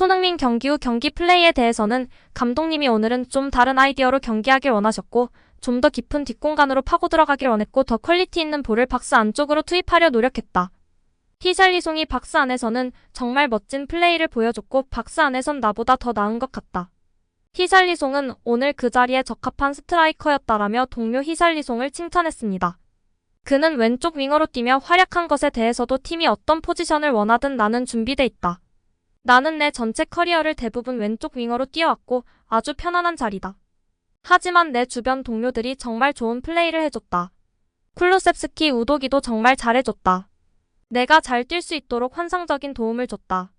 손흥민 경기 후 경기 플레이에 대해서는 감독님이 오늘은 좀 다른 아이디어로 경기하길 원하셨고 좀 더 깊은 뒷공간으로 파고 들어가길 원했고 더 퀄리티 있는 볼을 박스 안쪽으로 투입하려 노력했다. 히샬리송이 박스 안에서는 정말 멋진 플레이를 보여줬고 박스 안에선 나보다 더 나은 것 같다. 히샬리송은 오늘 그 자리에 적합한 스트라이커였다라며 동료 히샬리송을 칭찬했습니다. 그는 왼쪽 윙어로 뛰며 활약한 것에 대해서도 팀이 어떤 포지션을 원하든 나는 준비돼 있다. 나는 내 전체 커리어를 대부분 왼쪽 윙어로 뛰어왔고 아주 편안한 자리다. 하지만 내 주변 동료들이 정말 좋은 플레이를 해줬다. 쿨루셉스키 우도기도 정말 잘해줬다. 내가 잘 뛸 수 있도록 환상적인 도움을 줬다.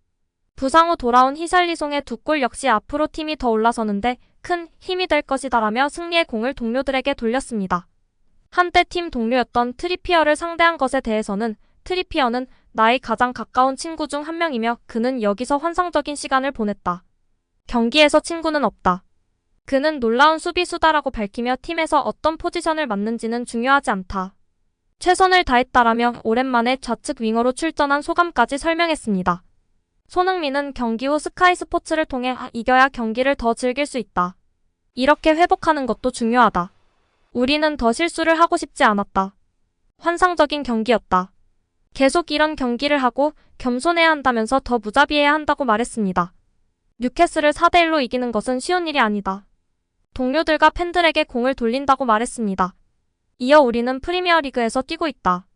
부상 후 돌아온 히샬리송의 두 골 역시 앞으로 팀이 더 올라서는데 큰 힘이 될 것이다라며 승리의 공을 동료들에게 돌렸습니다. 한때 팀 동료였던 트리피어를 상대한 것에 대해서는 트리피어는 나의 가장 가까운 친구 중 한 명이며 그는 여기서 환상적인 시간을 보냈다. 경기에서 친구는 없다. 그는 놀라운 수비수다라고 밝히며 팀에서 어떤 포지션을 맡는지는 중요하지 않다. 최선을 다했다라며 오랜만에 좌측 윙어로 출전한 소감까지 설명했습니다. 손흥민은 경기 후 스카이 스포츠를 통해 아, 이겨야 경기를 더 즐길 수 있다. 이렇게 회복하는 것도 중요하다. 우리는 더 실수를 하고 싶지 않았다. 환상적인 경기였다. 계속 이런 경기를 하고 겸손해야 한다면서 더 무자비해야 한다고 말했습니다. 뉴캐슬을 4대1로 이기는 것은 쉬운 일이 아니다. 동료들과 팬들에게 공을 돌린다고 말했습니다. 이어 우리는 프리미어리그에서 뛰고 있다.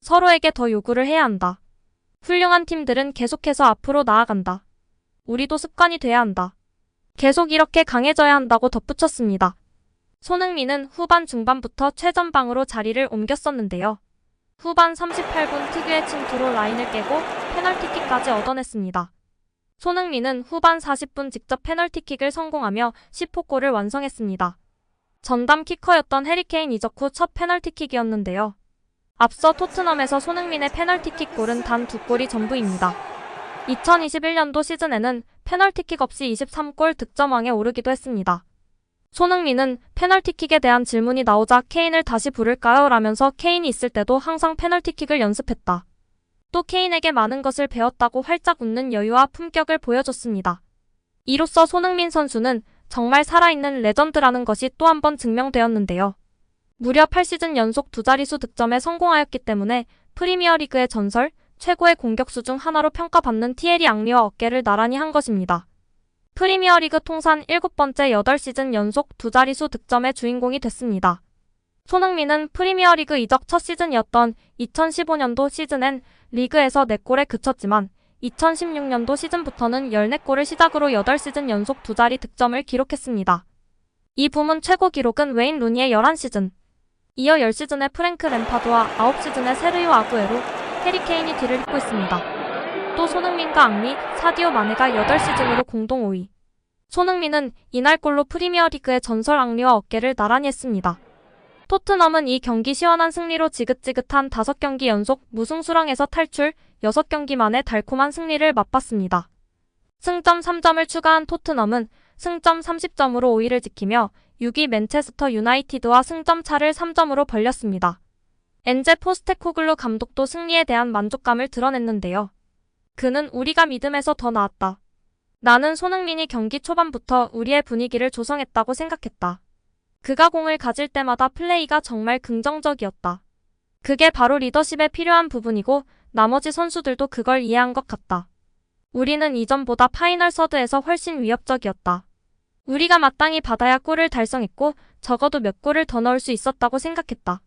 서로에게 더 요구를 해야 한다. 훌륭한 팀들은 계속해서 앞으로 나아간다. 우리도 습관이 돼야 한다. 계속 이렇게 강해져야 한다고 덧붙였습니다. 손흥민은 후반 중반부터 최전방으로 자리를 옮겼었는데요. 후반 38분 특유의 침투로 라인을 깨고 페널티킥까지 얻어냈습니다. 손흥민은 후반 40분 직접 페널티킥을 성공하며 10호 골을 완성했습니다. 전담 키커였던 해리케인 이적 후 첫 페널티킥이었는데요. 앞서 토트넘에서 손흥민의 페널티킥 골은 단 두 골이 전부입니다. 2021년도 시즌에는 페널티킥 없이 23골 득점왕에 오르기도 했습니다. 손흥민은 페널티킥에 대한 질문이 나오자 케인을 다시 부를까요? 라면서 케인이 있을 때도 항상 페널티킥을 연습했다. 또 케인에게 많은 것을 배웠다고 활짝 웃는 여유와 품격을 보여줬습니다. 이로써 손흥민 선수는 정말 살아있는 레전드라는 것이 또 한 번 증명되었는데요. 무려 8시즌 연속 두 자릿수 득점에 성공하였기 때문에 프리미어리그의 전설, 최고의 공격수 중 하나로 평가받는 티에리 앙리와 어깨를 나란히 한 것입니다. 프리미어리그 통산 7번째 8시즌 연속 두 자릿수 득점의 주인공이 됐습니다. 손흥민은 프리미어리그 이적 첫 시즌이었던 2015년도 시즌엔 리그에서 4골에 그쳤지만 2016년도 시즌부터는 14골을 시작으로 8시즌 연속 두 자리 득점을 기록했습니다. 이 부문 최고 기록은 웨인 루니의 11시즌. 이어 10시즌의 프랭크 램파드와 9시즌의 세르요 아구에로, 해리케인이 뒤를 잇고 있습니다. 또 손흥민과 앙리, 사디오 마네가 8시즌으로 공동 5위. 손흥민은 이날 골로 프리미어리그의 전설 앙리와 어깨를 나란히 했습니다. 토트넘은 이 경기 시원한 승리로 지긋지긋한 5경기 연속 무승 수랑에서 탈출, 6경기 만에 달콤한 승리를 맛봤습니다. 승점 3점을 추가한 토트넘은 승점 30점으로 5위를 지키며 6위 맨체스터 유나이티드와 승점 차를 3점으로 벌렸습니다. 엔제 포스테코글루 감독도 승리에 대한 만족감을 드러냈는데요. 그는 우리가 믿음에서 더 나았다. 나는 손흥민이 경기 초반부터 우리의 분위기를 조성했다고 생각했다. 그가 공을 가질 때마다 플레이가 정말 긍정적이었다. 그게 바로 리더십에 필요한 부분이고 나머지 선수들도 그걸 이해한 것 같다. 우리는 이전보다 파이널 서드에서 훨씬 위협적이었다. 우리가 마땅히 받아야 골을 달성했고 적어도 몇 골을 더 넣을 수 있었다고 생각했다.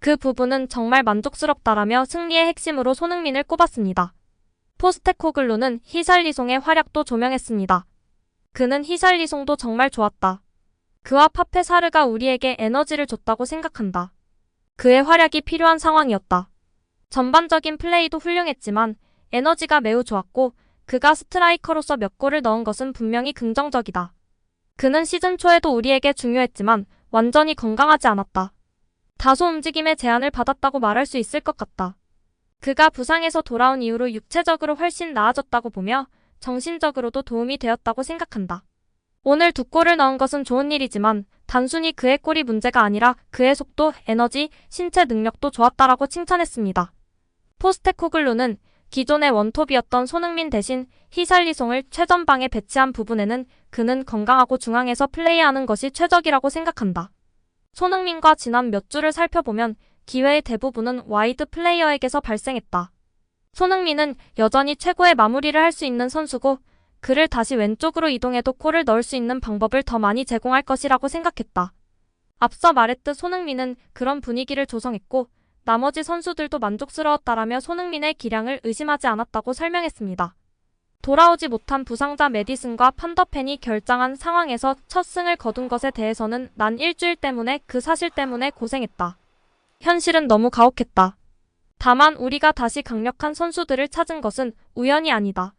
그 부분은 정말 만족스럽다라며 승리의 핵심으로 손흥민을 꼽았습니다. 포스테코글루는 히살리송의 활약도 조명했습니다. 그는 히살리송도 정말 좋았다. 그와 파페사르가 우리에게 에너지를 줬다고 생각한다. 그의 활약이 필요한 상황이었다. 전반적인 플레이도 훌륭했지만 에너지가 매우 좋았고 그가 스트라이커로서 몇 골을 넣은 것은 분명히 긍정적이다. 그는 시즌 초에도 우리에게 중요했지만 완전히 건강하지 않았다. 다소 움직임의 제한을 받았다고 말할 수 있을 것 같다. 그가 부상에서 돌아온 이후로 육체적으로 훨씬 나아졌다고 보며 정신적으로도 도움이 되었다고 생각한다. 오늘 두 골을 넣은 것은 좋은 일이지만 단순히 그의 골이 문제가 아니라 그의 속도, 에너지, 신체 능력도 좋았다라고 칭찬했습니다. 포스테코글루는 기존의 원톱이었던 손흥민 대신 히샬리송을 최전방에 배치한 부분에는 그는 건강하고 중앙에서 플레이하는 것이 최적이라고 생각한다. 손흥민과 지난 몇 주를 살펴보면 기회의 대부분은 와이드 플레이어에게서 발생했다. 손흥민은 여전히 최고의 마무리를 할 수 있는 선수고 그를 다시 왼쪽으로 이동해도 골을 넣을 수 있는 방법을 더 많이 제공할 것이라고 생각했다. 앞서 말했듯 손흥민은 그런 분위기를 조성했고 나머지 선수들도 만족스러웠다라며 손흥민의 기량을 의심하지 않았다고 설명했습니다. 돌아오지 못한 부상자 메디슨과 판더펜이 결장한 상황에서 첫 승을 거둔 것에 대해서는 난 일주일 때문에 그 사실 때문에 고생했다. 현실은 너무 가혹했다. 다만 우리가 다시 강력한 선수들을 찾은 것은 우연이 아니다.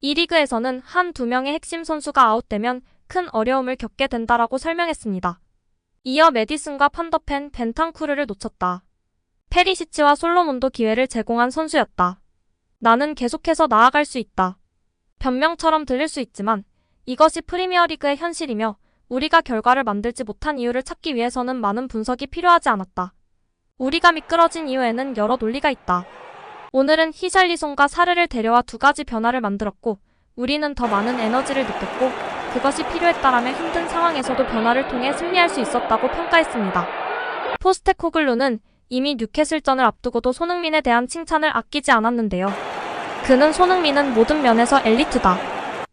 이 리그에서는 한 두 명의 핵심 선수가 아웃되면 큰 어려움을 겪게 된다라고 설명했습니다. 이어 메디슨과 판더펜, 벤탄쿠르를 놓쳤다. 페리시치와 솔로몬도 기회를 제공한 선수였다. 나는 계속해서 나아갈 수 있다. 변명처럼 들릴 수 있지만 이것이 프리미어리그의 현실이며 우리가 결과를 만들지 못한 이유를 찾기 위해서는 많은 분석이 필요하지 않았다. 우리가 미끄러진 이유에는 여러 논리가 있다. 오늘은 히샬리송과 사르를 데려와 두 가지 변화를 만들었고 우리는 더 많은 에너지를 느꼈고 그것이 필요했다라며 힘든 상황에서도 변화를 통해 승리할 수 있었다고 평가했습니다. 포스테코글루는 이미 뉴캐슬전을 앞두고도 손흥민에 대한 칭찬을 아끼지 않았는데요. 그는 손흥민은 모든 면에서 엘리트다.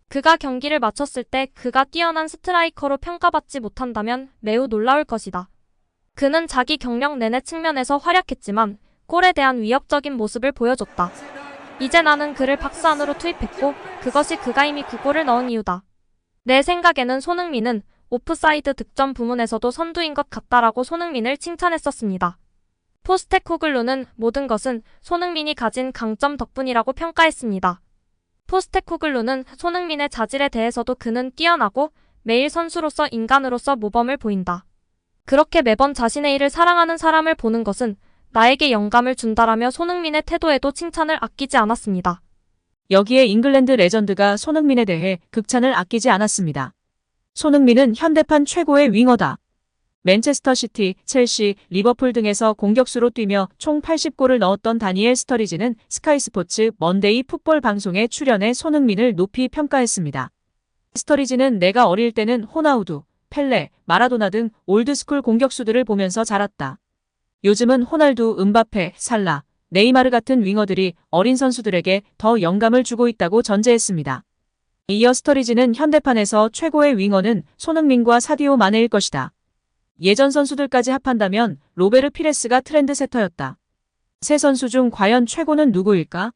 그가 경기를 마쳤을 때 그가 뛰어난 스트라이커로 평가받지 못한다면 매우 놀라울 것이다. 그는 자기 경력 내내 측면에서 활약했지만 골에 대한 위협적인 모습을 보여줬다. 이제 나는 그를 박스 안으로 투입했고 그것이 그가 이미 9골을 넣은 이유다. 내 생각에는 손흥민은 오프사이드 득점 부문에서도 선두인 것 같다라고 손흥민을 칭찬했었습니다. 포스테코글루는 모든 것은 손흥민이 가진 강점 덕분이라고 평가했습니다. 포스테코글루는 손흥민의 자질에 대해서도 그는 뛰어나고 매일 선수로서 인간으로서 모범을 보인다. 그렇게 매번 자신의 일을 사랑하는 사람을 보는 것은 나에게 영감을 준다라며 손흥민의 태도에도 칭찬을 아끼지 않았습니다. 여기에 잉글랜드 레전드가 손흥민에 대해 극찬을 아끼지 않았습니다. 손흥민은 현대판 최고의 윙어다. 맨체스터 시티, 첼시, 리버풀 등에서 공격수로 뛰며 총 80골을 넣었던 다니엘 스터리지는 스카이 스포츠 먼데이 풋볼 방송에 출연해 손흥민을 높이 평가했습니다. 스터리지는 내가 어릴 때는 호나우두, 펠레, 마라도나 등 올드스쿨 공격수들을 보면서 자랐다. 요즘은 호날두, 은바페, 살라, 네이마르 같은 윙어들이 어린 선수들에게 더 영감을 주고 있다고 전제했습니다. 이어 스터리지는 현대판에서 최고의 윙어는 손흥민과 사디오 마네일 것이다. 예전 선수들까지 합한다면 로베르 피레스가 트렌드 세터였다. 세 선수 중 과연 최고는 누구일까?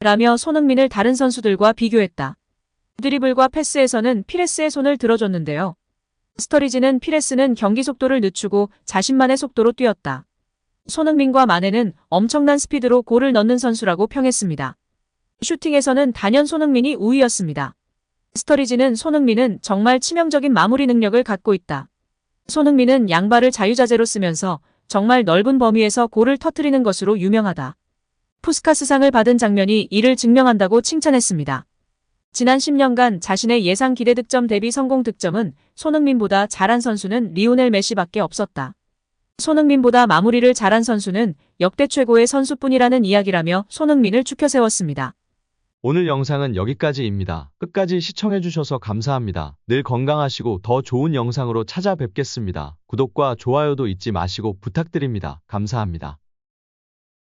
라며 손흥민을 다른 선수들과 비교했다. 드리블과 패스에서는 피레스의 손을 들어줬는데요. 스터리지는 피레스는 경기 속도를 늦추고 자신만의 속도로 뛰었다. 손흥민과 마네는 엄청난 스피드로 골을 넣는 선수라고 평했습니다. 슈팅에서는 단연 손흥민이 우위였습니다. 스터리지는 손흥민은 정말 치명적인 마무리 능력을 갖고 있다. 손흥민은 양발을 자유자재로 쓰면서 정말 넓은 범위에서 골을 터트리는 것으로 유명하다. 푸스카스상을 받은 장면이 이를 증명한다고 칭찬했습니다. 지난 10년간 자신의 예상 기대 득점 대비 성공 득점은 손흥민보다 잘한 선수는 리오넬 메시밖에 없었다. 손흥민보다 마무리를 잘한 선수는 역대 최고의 선수뿐이라는 이야기라며 손흥민을 추켜 세웠습니다. 오늘 영상은 여기까지입니다. 끝까지 시청해주셔서 감사합니다. 늘 건강하시고 더 좋은 영상으로 찾아뵙겠습니다. 구독과 좋아요도 잊지 마시고 부탁드립니다. 감사합니다.